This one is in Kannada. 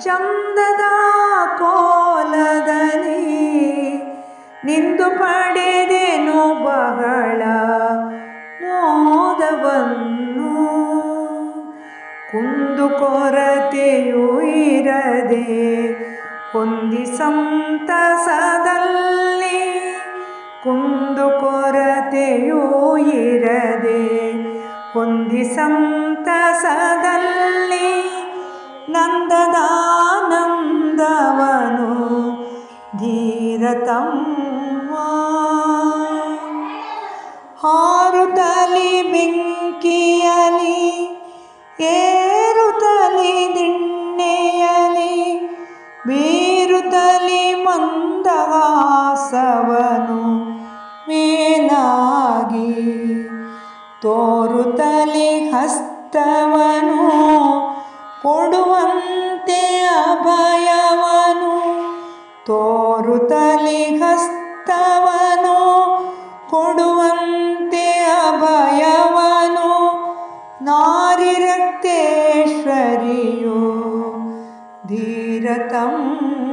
ಚಂದದ ಕೋಲದಲ್ಲಿ ನಿಂದು ಪಡೆದೇನು ಬಹಳ ಮೋದವನ್ನು. ಕುಂದು ಕೊರತೆಯೂ ಇರದೆ ಹೊಂದಿ ಸಂತಸದಲ್ಲಿ ಕುಂದು ಕೊರತೆಯೂ ಇರದೆ ಹೊಂದಿ ಸಂತಸದಲ್ಲಿ ನಂದದಾನಂದವನು ಧೀರತಮ್ಮ. ಹಾರುತಲಿ ಬೆಂಕಿಯಲಿ ಏರುತಲಿ ದಿಣ್ಣೆಯಲಿ ಬೀರುತ್ತಲಿ ಮಂದವಾಸವನು ಮೇಲಾಗಿ. ತೋರುತಲಿ ಹಸ್ತವನು ಕೊಡುವಂತೆ ತೋರುತ್ತಲಿ ಹಸ್ತವನು ಕೊಡುವಂತೆ ಅಭಯವನು ನಾರಿ ರಕ್ತೇಶ್ವರಿಯು ಧೀರತಮ್ಮ